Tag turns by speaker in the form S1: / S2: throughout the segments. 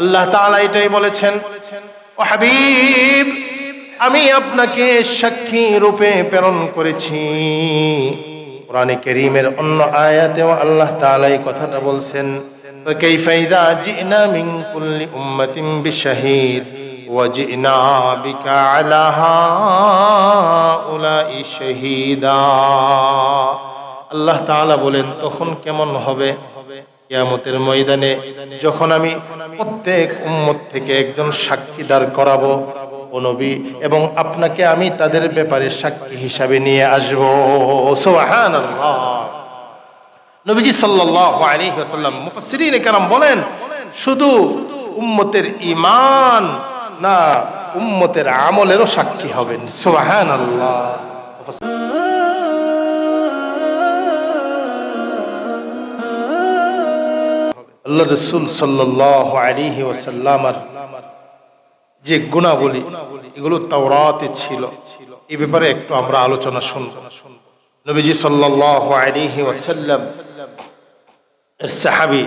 S1: আল্লাহ তাআলা এটাই বলেছেন ও হাবিব আমি আপনাকে সাক্ষী রূপে প্রেরণ করেছি কোরআনে করিমের অন্য আয়াতেও আল্লাহ তাআলা এই কথাটা বলছেন فكيف إذا جئنا من كل أمة بشهيد وجئنا بك على هؤلاء شهيدا আল্লাহ তাআলা বলেন তখন কেমন হবে কিয়ামতের ময়দানে যখন আমি প্রত্যেক উম্মত থেকে একজন সাক্ষীদার করাবো নবী, এবং আপনাকে আমি তাদের ব্যাপারে সাক্ষী হিসাবে নিয়ে আসব। নবীজি সাল্লাল্লাহু বলেন, শুধু উম্মতের ঈমান না, উম্মতের আমলেরও সাক্ষী হবেন। সুবহানাল্লাহ। আল্লাহ রসুল সাল্লাল্লাহু আলাইহি ওয়াসাল্লামার যে গুণাবলী, এগুলো তাওরাতে ছিল। এ ব্যাপারে একটু আমরা আলোচনা শুনব। নবীজি সাল্লাল্লাহু আলাইহি ওয়াসাল্লাম সাহাবী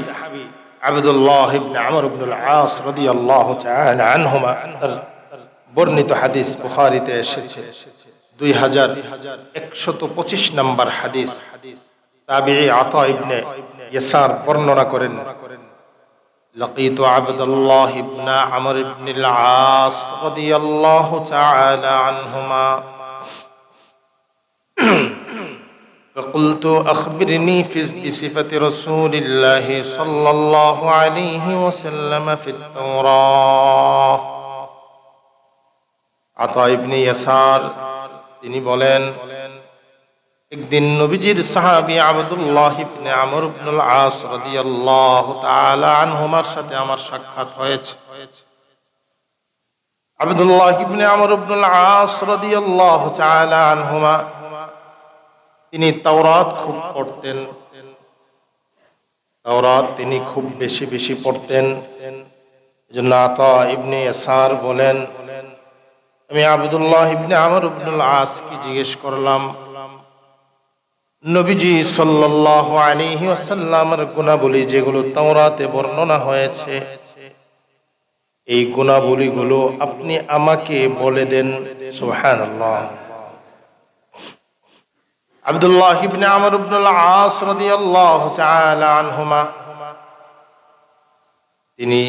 S1: আব্দুল্লাহ ইবনে আমর ইবনে আল-আস রাদিয়াল্লাহু তাআলা আনহুমা বর্ণিত হাদিস বুখারীতে এসেছে। 2125 নম্বর হাদিস। তাবিঈ আতা ইবনে ইয়াসার বর্ণনা করেন। لقيت عبد الله بن عمرو بن العاص رضي الله تعالى عنهما فقلت أخبرني في بصفة رسول الله صلى الله عليه وسلم في التوراة عطاء بن يسار তিনি বলেন একদিন নবীজির সাহাবী আব্দুল্লাহ ইবনে আমর ইবনুল আস রাদিয়াল্লাহু তাআলা আনহুমার সাথে আমার সাক্ষাৎ হয়েছে। আব্দুল্লাহ ইবনে আমর ইবনুল আস রাদিয়াল্লাহু তাআলা আনহুমা, তিনি তাওরাত খুব পড়তেন। তাওরাত তিনি খুব বেশি বেশি পড়তেন। এজন্য আতা ইবনে ইয়াসার বলেন, আমি আব্দুল্লাহ ইবনে আমর ইবনুল আস কি জিজ্ঞেস করলাম নবীজি সাল্লাহ আলিহি আসাল্লামের গুণাবলী যেগুলো তাওরাতে বর্ণনা হয়েছে, এই গুণাবলীগুলো আপনি আমাকে বলে দেন। সুহান আব্দুল্লাহ ইবনে আমর ইবনুল আস রাদিয়াল্লাহু তাআলা আনহুমা, তিনি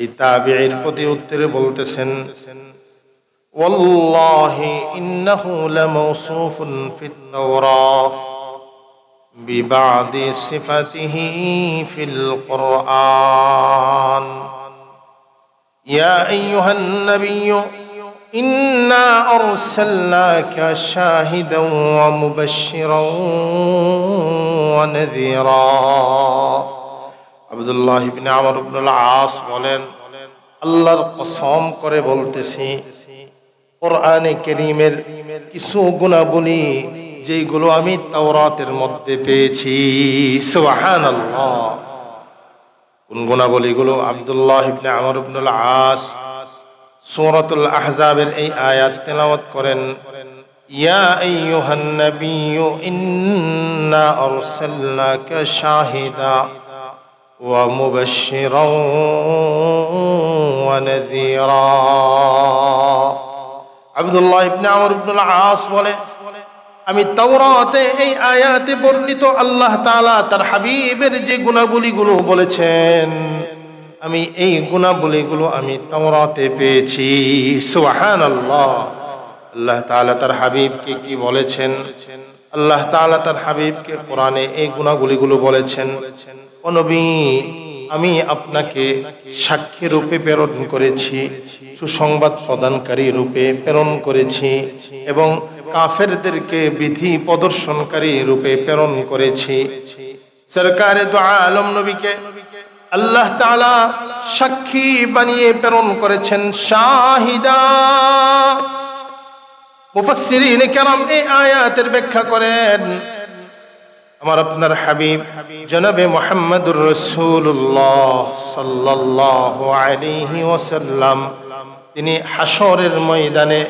S1: এই তাবেঈর প্রতি উত্তরে বলতেছেন, ওয়াল্লাহি ইন্নাহু লামাউসুফুন ফিত তাওরাহ ببعض صفته في القرآن يا أيها النبي إنا أرسلناك شاهدا ومبشرا ونذيرا عبد الله بن عمرو بن العاص বলেন আল্লাহর কসম করে বলতেছি কোরআনে করিমের কিছু গুণাবলী যেগুলো আমি তাওরাতের মধ্যে পেয়েছি। কোন গুণাবলীগুলো? আব্দুল্লাহ ইবনে আমর ইবনুল আস সূরাতুল আহজাবের এই আয়াত তেলাওয়াত করেন, ইয়া আইয়ুহান নাবিয়্যু, ইন্না আরসালনাকা শাহিদা ওয়া মুবাশশিরাও ওয়া নাযীরা আব্দুল্লাহ ইবনে আমর ইবনুল আস বলে আমি তাওরাতে এই আয়াতে বর্ণিত আল্লাহ তাআলা তার হাবিবের যে গুণাবলীগুলো বলেছেন, আমি এই গুণাবলীগুলো আমি তাওরাতে পেয়েছি। সুবহানাল্লাহ। আল্লাহ তাআলা তার হাবিবকে কি বলেছেন? আল্লাহ তাআলা তার হাবিবকে কোরআনে এই গুণাবলীগুলো বলেছেন, ও নবী, আমি আপনাকে সাক্ষী রূপে প্রেরণ করেছি, সুসংবাদ প্রদানকারী রূপে প্রেরণ করেছি এবং কাফেরদেরকে বিধি প্রদর্শনকারী রূপে প্রেরণ করেছি। সরকারে দু আলম নবীকে আল্লাহ তাআলা সাক্ষী বানিয়ে প্রেরণ করেছেন শাহিদা। মুফাসসিরিন করেন, আমার আপনার রসুল্লাহ তিনি হাসরের ময়দানে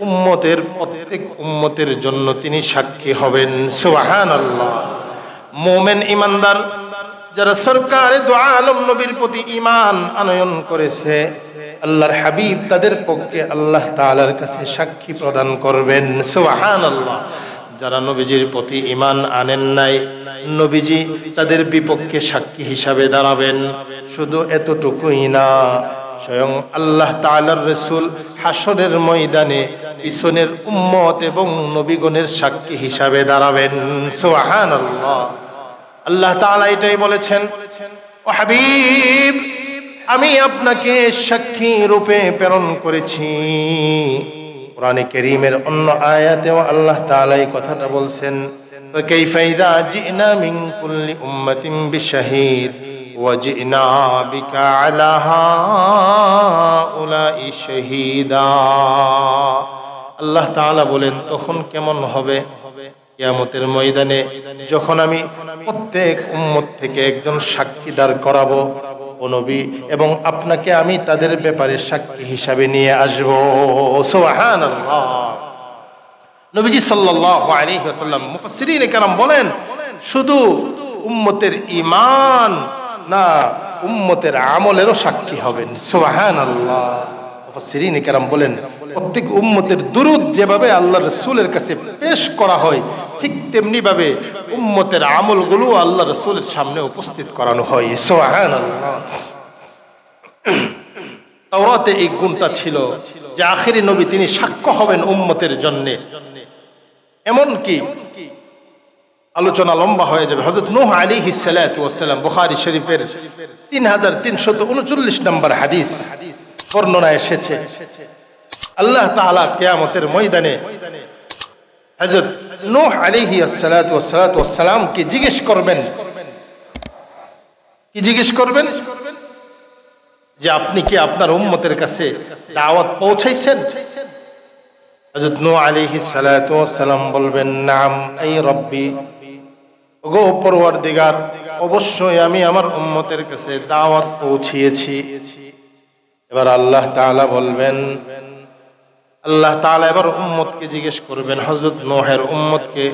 S1: উম্মতের প্রত্যেক উম্মতের জন্য তিনি সাক্ষী হবেন। সুবহানাল্লাহ। মোমেন ইমানদার যারা সরকার আলম নবীর প্রতি ইমান আনয়ন করেছে, আল্লাহর হাবিব তাদের পক্ষে আল্লাহ তাআলার কাছে সাক্ষী প্রদান করবেন। সুবহানাল্লাহ। যারা নবীজির প্রতি ইমান আনেন নাই, নবীজি তাদের বিপক্ষে সাক্ষী হিসাবে দাঁড়াবেন। শুধু এতটুকুই না স্বয়ং আল্লাহ তাআলার রসুল হাসরের ময়দানে পিছনের উম্মত এবং নবীগণের সাক্ষী হিসাবে দাঁড়াবেন সুবহানাল্লাহ আল্লাহ তাআলা এটাই বলেছেন ও হাবিব আমি আপনাকে সাক্ষী রূপে প্রেরণ করেছি কোরআনে করিমের অন্য আয়াতেও আল্লাহ তাআলা এই কথাটা বলছেন فكيف إذا جئنا من كل أمة بشهيد وجئنا بك على هؤلاء شهيدا আল্লাহ তাআলা বলেন তখন কেমন হবে কিয়ামতের ময়দানে যখন আমি প্রত্যেক উম্মত থেকে একজন সাক্ষীদার করাবো ও নবী এবং আপনাকে আমি তাদের ব্যাপারে সাক্ষী হিসাবে নিয়ে আসবো সুবহানাল্লাহ নবীজি সাল্লাল্লাহু আলাইহি ওয়াসাল্লাম মুফাসসিরিন কেরাম বলেন শুধু উম্মতের ঈমান না, উম্মতের আমলেরও সাক্ষী হবেন। সুবহানাল্লাহ। মুফাসসিরিন কেরাম বলেন, প্রত্যেক উম্মতের দুরুদ যেভাবে আল্লাহ রসুলের কাছে পেশ করা হয়, ঠিক তেমনি ভাবে উম্মতের আমলগুলো আল্লাহ রসুলের সামনে উপস্থিত করানো হয়। সুবহানাল্লাহ। তাওরাতে এই গুণটা ছিল যে আখেরি নবী তিনি সাক্ষ্য হবেন উম্মতের জন্যে। এমন কি আলোচনা লম্বা হয়ে যাবে। হজরত নূহ আলী হিসালাম বুখারি শরীফের তিন হাজার তিনশত উনচল্লিশ নম্বর হাদিস বর্ণনা এসেছে। আল্লাহ তাআলা কেয়ামতের ময়দানে হজরত নূহ আলিহি সালাম কি জিজ্ঞেস করবেন। কি জিজ্ঞেস করবেন? যে আপনি কি আপনার উম্মতের কাছে দাওয়াত পৌঁছাইছেন? হযরত নূহ আলাইহিস সালাতু ওয়াসসালাম বলবেন, নাম, এই রব্বি। ওগো পরওয়ারদিগার, অবশ্যই আমি আমার উম্মতের কাছে দাওয়াত পৌঁছিয়েছি। এবার আল্লাহ তাআলা বলবেন, আল্লাহ তাআলা এবার উম্মতকে জিজ্ঞেস করবেন, হযরত নূহের উম্মতকে,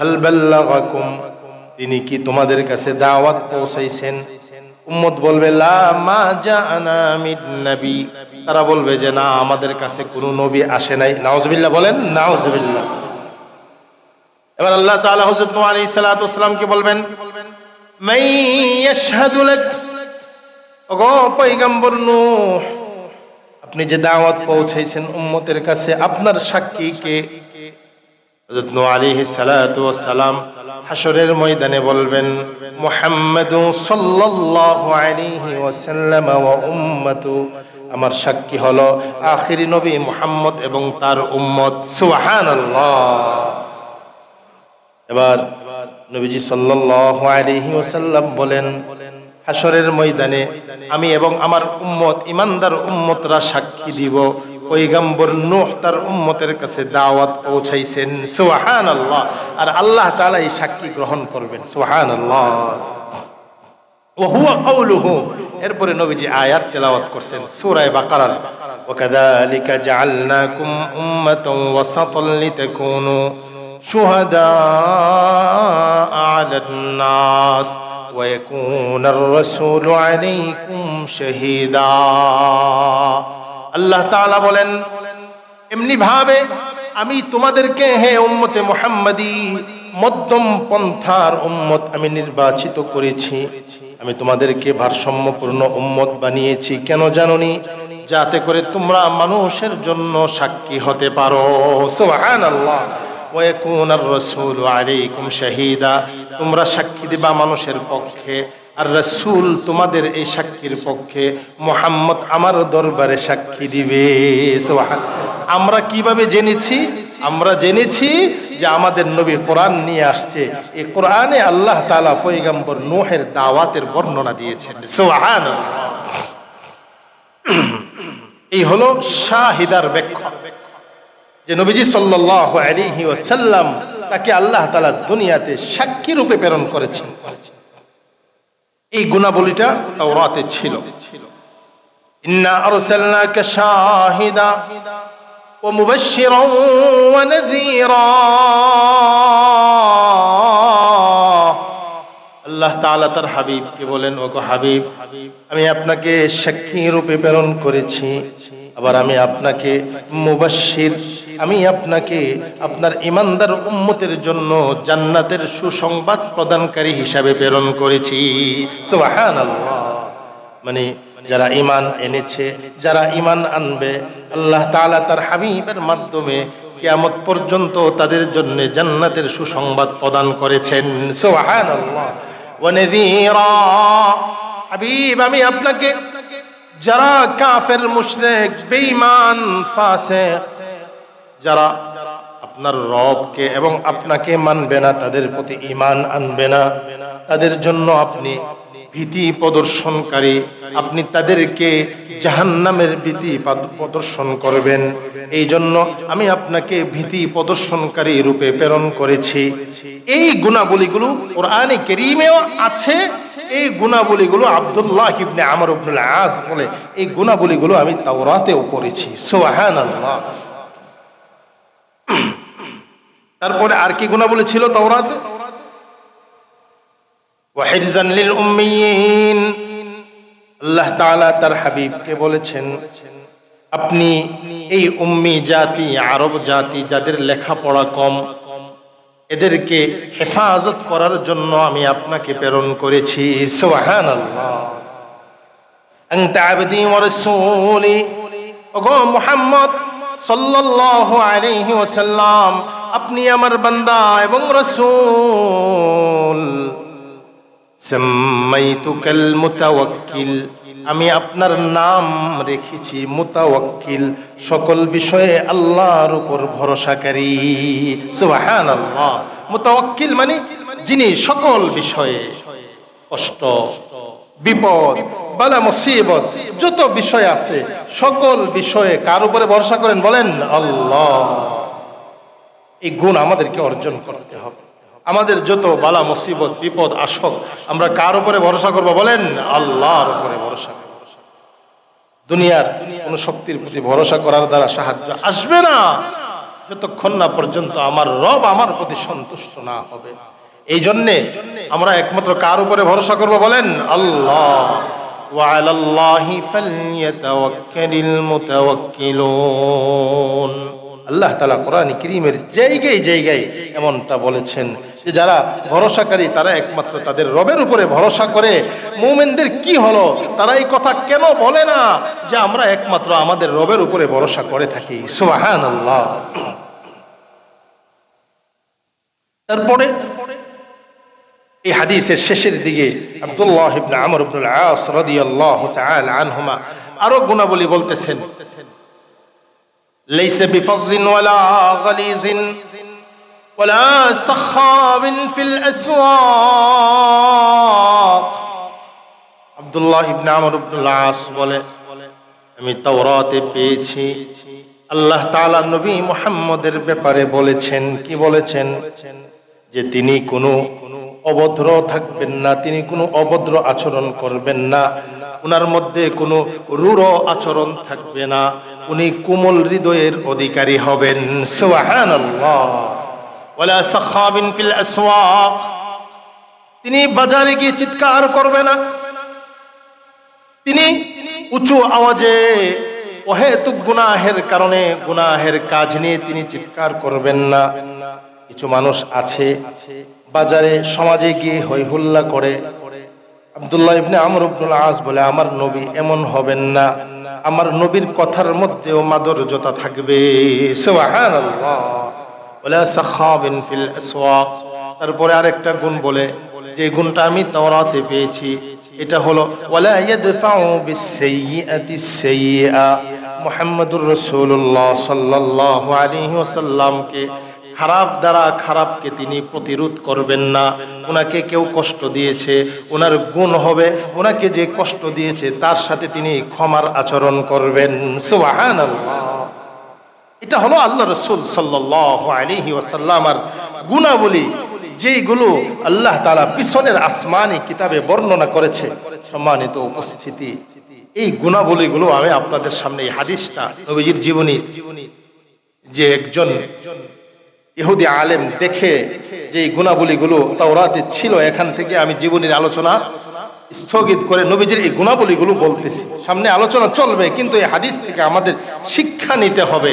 S1: হাল তিনি কি তোমাদের কাছে দাওয়াত পৌঁছাইছেন? উম্মত বলবে, লা মা মিন নবী। তারা বলবে যে, না, আমাদের কাছে কোনো নবী আসে নাই। নাউজুবিল্লাহ বলেন নাউজুবিল্লাহ এবার আল্লাহ তাআলা হযরত নূহ আলাইহিস সালাতু ওয়াসসালামকে বলবেন? মাই ইয়াশহাদু লাক ওগো পয়গম্বর নূহ, আপনি যে দাওয়াত পৌঁছাইছেন উম্মতের কাছে, আপনার সাক্ষী কে? হযরত নূহ আলাইহিস সালাতু ওয়াসসালাম হাসরের ময়দানে বলবেন মুহাম্মাদু সাল্লাল্লাহু আলাইহি ওয়াসাল্লাম ওয়া উম্মতু। আমার সাক্ষী হলো আখিরি নবী মুহাম্মদ এবং তার উম্মত। সুবহানাল্লাহ। এবার নবীজি সাল্লাল্লাহু আলাইহি ওয়াসাল্লাম বলেন হাসরের ময়দানে আমি এবং আমার উম্মত, ইমানদার উম্মতরা সাক্ষী দিব। পৈগম্বর নূহ তার উম্মতের কাছে দাওয়াত পৌঁছাইছেন। সুবহানাল্লাহ। আর আল্লাহ তাআলা এই সাক্ষী গ্রহণ করবেন। সুবহানাল্লাহ। ওয়া হুয়া কওলুহু। এরপরে নবীজি আয়াত তেলাওয়াত করছেন সূরা বাকারার। ওয়াকাযালিকা জাআলনাকুম উম্মাতান ওয়াসাতাল লিতাকুনু। شهداء على الناس ويكون الرسول عليكم شهيدا আল্লাহ তাআলা বলেন এমনি ভাবে আমি তোমাদেরকে হে উম্মতে মুহাম্মাদি মধ্যম পন্থার উম্মত আমি নির্বাচিত করেছি আমি তোমাদেরকে ভারসাম্যপূর্ণ উম্মত বানিয়েছি কেন জাননি যাতে করে তোমরা মানুষের জন্য সাক্ষী হতে পারো সুবহানাল্লাহ ওয়াকুন আর রসুল আলাইকুম শাহিদা। তোমরা সাক্ষী দিবা মানুষের পক্ষে। আর রসুল তোমাদের এই সাক্ষীর পক্ষে। মোহাম্মদ আমার দরবারে সাক্ষী দিবে। আমরা কীভাবে জেনেছি? আমরা জেনেছি যে আমাদের নবী কোরআন নিয়ে আসছে। এই কোরআনে আল্লাহ তালা পয়গম্বর নোহের দাওয়াতের বর্ণনা দিয়েছেন। সুবহানাল্লাহ এই হলো শাহিদার ব্যাখ্যা। যে নবীজি সাল্লাল্লাহু আলাইহি ওয়াসাল্লাম তাকে আল্লাহ তালা দুনিয়াতে সাক্ষী রূপে প্রেরণ করেছেন। এই গুণাবলীটা তাওরাতে ছিল। ইন্না আরসালনাকা শাহিদা ওয়া মুবাশশিরান ওয়া নাযীরা। আল্লাহ তাআলা তার হাবিবকে বলেন, ওগো হাবিব, আমি আপনাকে সাক্ষী রূপে প্রেরণ করেছি। আবার আমি আপনাকে মুবাশশির, আমি আপনাকে আপনার ইমানদার উম্মতের জন্য জান্নাতের সুসংবাদ প্রদানকারী হিসাবে প্রেরণ করেছি। মানে যারা ইমান এনেছে, যারা ইমান আনবে, আল্লাহ তালা তার হাবিবের মাধ্যমে কিয়ামত পর্যন্ত তাদের জন্য জান্নাতের সুসংবাদ প্রদান করেছেন। নাযীরা। হাবিব, আমি আপনাকে যারা কাফের, মুশরেক, বেঈমান, ফাসিক, যারা আপনার রবকে এবং আপনাকে মানবে না, তাদের প্রতি ঈমান আনবে না। তাদের জন্য আপনি ভীতি প্রদর্শনকারী, আপনি তাদেরকে জাহান্নামের ভীতি প্রদর্শন করবেন। এই জন্য আমি আপনাকে ভীতি প্রদর্শনকারী রূপে প্রেরণ করেছি। এই গুণাবলীগুলো কোরআনে কেরিমেও আছে। এই গুণাবলীগুলো আবদুল্লাহ ইবনে আমর ইবনুল আস বলে, এই গুণাবলীগুলো আমি তাওরাতেও পড়েছি। সুবহানাল্লাহ। তারপরে আর কি গুণাবলী ছিল তাওরাতে? ওয়াহিরজান লিল উম্মিয়িন। আল্লাহ তাআলা তার হাবিবকে বলেছেন, আপনি এই উম্মি জাতি, আরব জাতি যাদের লেখাপড়া কম, এদেরকে হেফাজত করার জন্য আমি আপনাকে প্রেরণ করেছি। সুবহানাল্লাহ। আনতা আবদি ওয়া রাসূলি। ওগো মুহাম্মদ সাল্লাল্লাহু আলাইহি ওয়াসাল্লাম, আপনি আমার বান্দা এবং রাসূল। সাম্মাইতুকাল মুতাওয়াক্কিল আমি আপনার নাম রেখেছি মুতাওয়াক্কিল। সকল বিষয়ে আল্লাহর উপর ভরসাকারী। সুবহানাল্লাহ। মুতাওয়াক্কিল মানে যিনি সকল বিষয়ে কষ্ট, বিপদ, বালা, মুসিবত, যত বিষয় আছে, সকল বিষয়ে কার উপরে ভরসা করেন বলেন? আল্লাহ। এই গুণ আমাদেরকে অর্জন করতে হবে। আমাদের যত বালা মুসিবত বিপদ আসক আমরা কার উপরে ভরসা করব বলেন আল্লাহর উপরে ভরসা করব দুনিয়ার কোন শক্তির প্রতি ভরসা করার দ্বারা সাহায্য আসবে না যতক্ষণ না পর্যন্ত আমার রব আমার প্রতি সন্তুষ্ট না হবে এই জন্যে আমরা একমাত্র কার উপরে ভরসা করব বলেন আল্লাহ وعلى الله فليتوكل المتوكلون আল্লাহ তালা কোরআন করিমের জায়গায় জায়গায় এমনটা বলেছেন যে যারা ভরসাকারী, তারা একমাত্র তাদের রবের উপরে ভরসা করে। মুমেনদের কি হলো? তারা এই কথা কেন বলে না যে আমরা একমাত্র আমাদের রবের উপরে ভরসা করে থাকি? সুবাহান আল্লাহ তারপরে এই হাদিসের শেষের দিকে আব্দুল্লাহ আমর ইবনুল আরও গুণাবলী বলতেছেন। ليس بفظ ولا غليظ ولا سخاب في الأسواق আব্দুল্লাহ ইবনে আমর ইবনুল আস বলে আমি তাওরাতে পেয়েছি আল্লাহ তাআলা নবী মুহাম্মদের ব্যাপারে বলেছেন কি বলেছেন যে তিনি কোনো অভদ্র থাকবেন না তিনি কোনো অভদ্র আচরণ করবেন না উনার মধ্যে কোনো রূঢ় আচরণ থাকবে না উনি কোমল হৃদয়ের অধিকারী হবেন। তিনি বাজারে গিয়ে চিৎকার করবে না। তিনি উঁচু আওয়াজে অহেতুক গুনাহের কারণে গুনাহের কাজ নিয়ে তিনি চিৎকার করবেন না। কিছু মানুষ আছে, বাজারে সমাজে গিয়ে হই হুল্লা করে। আব্দুল্লাহ ইবনে আমর ইবনুল আস বলে, আমার নবী এমন হবেন না। আমার নবীর কথার মধ্যেও মাধুর্যতা থাকবে। তারপরে আরেকটা গুণ বলে, যে গুণটা আমি তাওরাতে পেয়েছি, এটা হলো মুহাম্মাদুর রাসূলুল্লাহ সাল্লাল্লাহু আলাইহি ওয়াসাল্লামকে খারাপ দ্বারা খারাপকে তিনি প্রতিরোধ করবেন না। ওনাকে কেউ কষ্ট দিয়েছে ওনার গুণ হবে। ওনাকে যে কষ্ট দিয়েছে, তার সাথে তিনি ক্ষমার আচরণ করবেন। সুবহানাল্লাহ। এটা হলো আল্লাহ রসুল সাল্লাহ আলিহি ওয়াসাল্লামার গুণাবলী, যেইগুলো আল্লাহ তালা পিছনের আসমানি কিতাবে বর্ণনা করেছে, সম্মানিত উপস্থিতি, এই গুণাবলীগুলো আমি আপনাদের সামনে এই হাদিসটা নবীজির জীবনী যে একজন ইহুদি আলেম দেখে যে গুণাবলীগুলো তাওরাতে ছিল, এখান থেকে আমি জীবনের আলোচনা স্থগিত করে নবীজির এই গুণাবলীগুলো বলতেছি। সামনে আলোচনা চলবে, কিন্তু এই হাদিস থেকে আমাদের শিক্ষা নিতে হবে।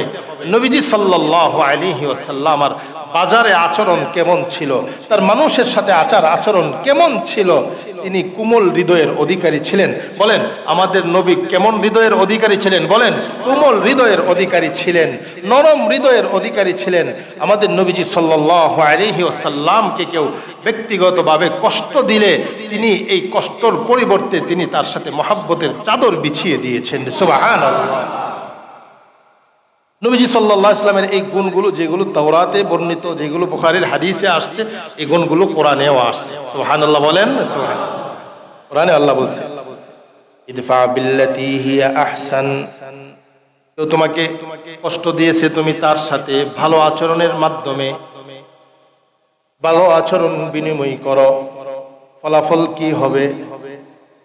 S1: নবীজি সাল্লাহ আলিহি ওসাল্লাম আর বাজারে আচরণ কেমন ছিল? তার মানুষের সাথে আচার আচরণ কেমন ছিল? তিনি কুমল হৃদয়ের অধিকারী ছিলেন। বলেন, আমাদের নবী কেমন হৃদয়ের অধিকারী ছিলেন? বলেন, কোমল হৃদয়ের অধিকারী ছিলেন, নরম হৃদয়ের অধিকারী ছিলেন। আমাদের নবীজি সাল্লাহ আলিহি ওসাল্লামকে কেউ ব্যক্তিগতভাবে কষ্ট দিলে তিনি এই কষ্টর পরিবর্তে তিনি তার সাথে মহাব্বতের চাদর বিছিয়ে দিয়েছেন। সুবাহান নবীজি সাল্লাহ ইসলামের এই গুণগুলো, যেগুলো তাওরাতে বর্ণিত, যেগুলো বুখারির হাদিসে আসছে, এই গুণগুলো কোরআনেও আসছে। সুহান আল্লাহ বলেন। কোরআনে আল্লাহ বলছে তোমাকে কষ্ট দিয়েছে তুমি তার সাথে ভালো আচরণের মাধ্যমে। ভালো আচরণ বিনিময় করো। ফলাফল কি হবে?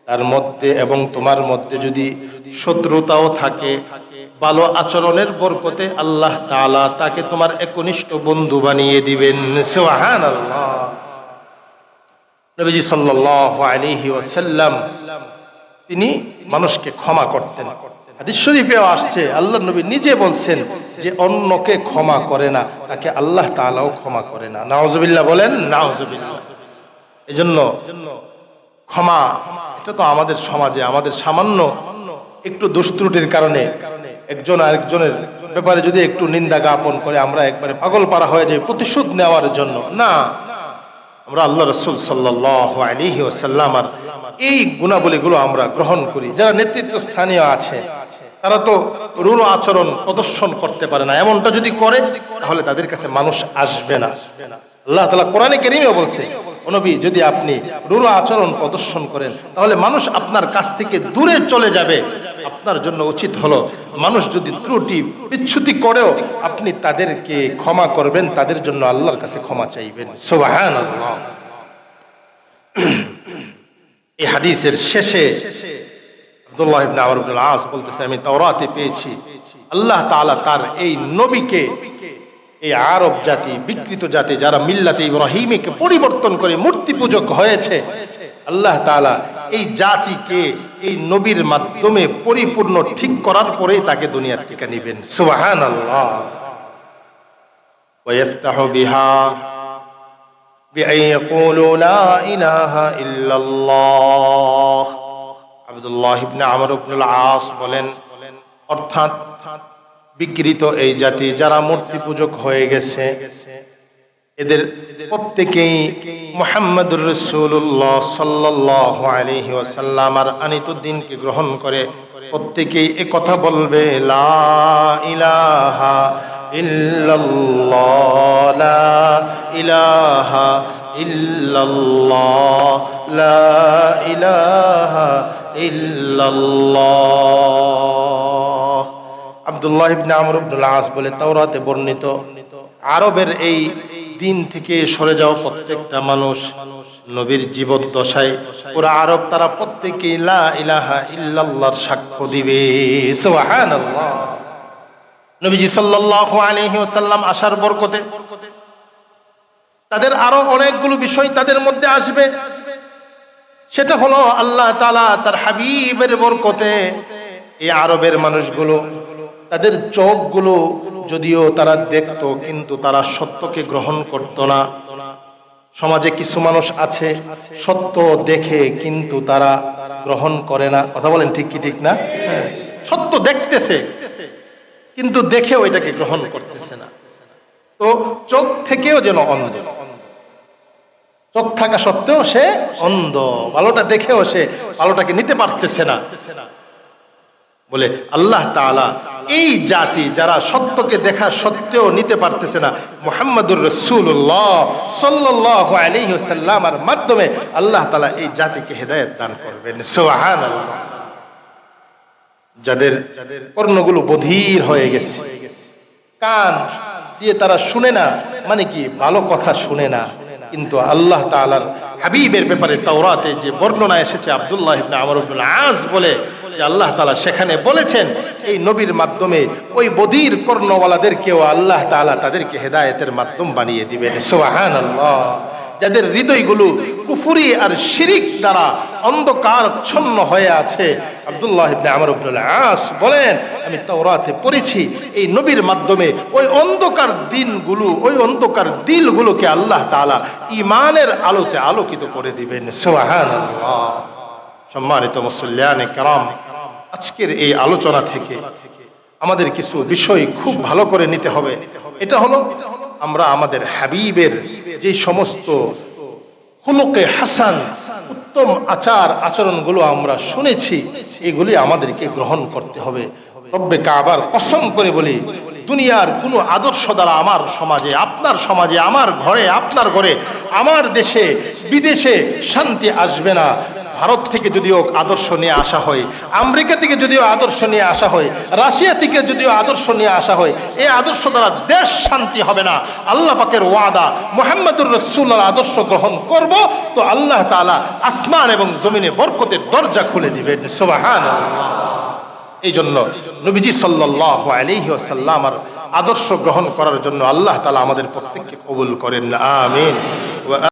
S1: তার মধ্যে এবং তোমার মধ্যে যদি শত্রুতাও থাকে ভালো আচরণের বরকতে আল্লাহ তাআলা তাকে তোমার একনিষ্ঠ বন্ধু বানিয়ে দিবেন। তিনি মানুষকে ক্ষমা করতেন। শরীফেও আসছে আল্লাহ নবী নিজে বলছেন যে অন্যকে ক্ষমা করে না, তাকে আল্লাহ তাআলাও ক্ষমা করে না। নাউজুবিল্লাহ বলেন, নাউজুবিল্লাহ। এজন্য ক্ষমা, এটা তো আমাদের সমাজে, আমাদের সামান্য একটু দুষ্ত্রুটির কারণে একজন আরেকজনের ব্যাপারে যদি একটু নিন্দা জ্ঞাপন করে, আমরা একবারে পাগল পারা হয়ে যাই প্রতিশোধ নেওয়ার জন্য। না, আমরা আল্লাহ রসুল সাল্লাহ আলিহি ওসাল্লাম আর এই গুণাবলীগুলো আমরা গ্রহণ করি। যারা নেতৃত্ব স্থানীয় আছে, তারা তো রুর আচরণ প্রদর্শন করতে পারে না। এমনটা যদি করে, তাহলে তাদের কাছে মানুষ আসবে না। আল্লাহ তালা কোরআনে কেরিমেও বলছে নবী, যদি আপনি রুর আচরণ প্রদর্শন করেন, তাহলে মানুষ আপনার কাছ থেকে দূরে চলে যাবে। আপনার জন্য উচিত হলো, মানুষ যদি ত্রুটি বিচ্ছুতি করেও আপনি তাদেরকে ক্ষমা করবেন, তাদের জন্য আল্লাহর কাছে ক্ষমা চাইবেন। সোবাহান এই হাদিসের শেষে আব্দুল্লাহ ইবনে আমর আস বলতেছে আমি তাওরাতে পেয়েছি। আল্লাহ তাআলা তার এই নবীকে এই আরব জাতি বিকৃত জাতি যারা মিল্লাতে ইব্রাহিমকে পরিবর্তন করে মূর্তি পূজক হয়েছে আল্লাহ তাআলা এই জাতিকে এই নবীর মাধ্যমে পরিপূর্ণ ঠিক করার পরেই তাকে দুনিয়ার থেকে নেবেন সুবহানাল্লাহ ويفتح بها بأن يقولوا لا إله إلا الله আব্দুল্লাহ ইবনে আমর ইবনুল আস বলেন অর্থাৎ বিকৃত এই জাতি যারা মূর্তি পূজক হয়ে গেছে। এদের প্রত্যেকেই মোহাম্মদুর রসুল্লাহ সাল্লাহ আলহি ওসাল্লাম আর আনিত দিনকে গ্রহণ করে প্রত্যেকেই এ কথা বলবে, লা ইলাহা ইল্লাল্লাহ, লা ইলাহা লা ইলাহা আব্দুল্লাহ ইবনে আমর ইবনুল আস বলে তাওরাতে বর্ণিত, আরবের এই দিন থেকে সরে যাওয়া প্রত্যেকটা মানুষ নবীর জীবদ্দশায় ওরা আরব, তারা প্রত্যেকে লা ইলাহা ইল্লাল্লাহর সাক্ষ্য দিবে। সুবহানাল্লাহ। নবীজি সাল্লাল্লাহু আলাইহি ওয়াসাল্লাম আসার বরকতে তাদের আরও অনেকগুলো বিষয় তাদের মধ্যে আসবে। সেটা হলো আল্লাহ তাআলা তার হাবিবের বরকতে এই আরবের মানুষগুলো তাদের চোখগুলো যদিও তারা দেখতো, কিন্তু তারা সত্যকে গ্রহণ করত না। সমাজে কিছু মানুষ আছে, সত্য দেখে কিন্তু তারা গ্রহণ করে না। কথা বলেন ঠিক কি ঠিক না? সত্য দেখতেছে, কিন্তু দেখে ওইটাকে গ্রহণ করতেছে না। তো চোখ থেকেও যেন অন্ধ। চোখ থাকা সত্ত্বেও সে অন্ধ। ভালোটা দেখেও সে ভালোটাকে নিতে পারতেছে না। বলে, আল্লাহ তাআলা এই জাতি যারা সত্যকে দেখা সত্ত্বেও নিতে পারতেছে না, মোহাম্মদুর রসুল্লাহ সাল্লাহ মাধ্যমে আল্লাহ তাআলা এই জাতিকে হেদায়ত দান করবেন। সোহান যাদের যাদের কর্ণগুলো বধির হয়ে গেছে। কান দিয়ে তারা শুনে না মানে কি, ভালো কথা শুনে না। কিন্তু আল্লাহ তাআলার হাবিবের ব্যাপারে তাওরাতে যে বর্ণনা এসেছে, আব্দুল্লাহ আমর ইবনুল বলে যে আল্লাহ তালা সেখানে বলেছেন, এই নবীর মাধ্যমে ওই বদির কর্ণওয়ালাদেরকেও আল্লাহ তালা তাদেরকে হেদায়েতের মাধ্যম বানিয়ে দিবেন। সোহান আল্লাহ যাদের হৃদয়গুলো কুফুরি আর শিরিক দ্বারা অন্ধকারচ্ছন্ন হয়ে আছে, আব্দুল্লাহ আমর আস বলেন, আমি তাওরাতে পড়েছি, এই নবীর মাধ্যমে ওই অন্ধকার দিনগুলো, ওই অন্ধকার দিলগুলোকে আল্লাহ তাআলা ইমানের আলোতে আলোকিত করে দিবেন। সুবহানাল্লাহ। সম্মানিত মুসল্লিয়ানে কেরাম আজকের এই আলোচনা থেকে আমাদের কিছু বিষয় খুব ভালো করে নিতে হবে। এটা হলো আমরা আমাদের হাবিবের যে সমস্ত হুলুকে হাসান উত্তম আচার আচরণগুলো আমরা শুনেছি, এগুলি আমাদেরকে গ্রহণ করতে হবে। রব্বে কাবার কসম করে বলি, দুনিয়ার কোনো আদর্শ দ্বারা আমার সমাজে, আপনার সমাজে, আমার ঘরে, আপনার ঘরে, আমার দেশে, বিদেশে শান্তি আসবে না। ভারত থেকে যদিও আদর্শ নিয়ে আসা হয়, আমেরিকা থেকে যদিও আদর্শ নিয়ে আসা হয়, রাশিয়া থেকে যদিও আদর্শ নিয়ে আসা হয় এই আদর্শ দ্বারা দেশ শান্তি হবে না। আল্লাহ পাকের ওয়াদা, মোহাম্মদুর রসুল্লার আদর্শ গ্রহণ করব, তো আল্লাহ তাআলা আসমান এবং জমিনে বরকতের দরজা খুলে দিবেন সুবাহান এই জন্য নবীজি সাল্লাহ আলহি আসাল্লামার আদর্শ গ্রহণ করার জন্য আল্লাহ তালা আমাদের প্রত্যেককে কবুল করেন, আমিন।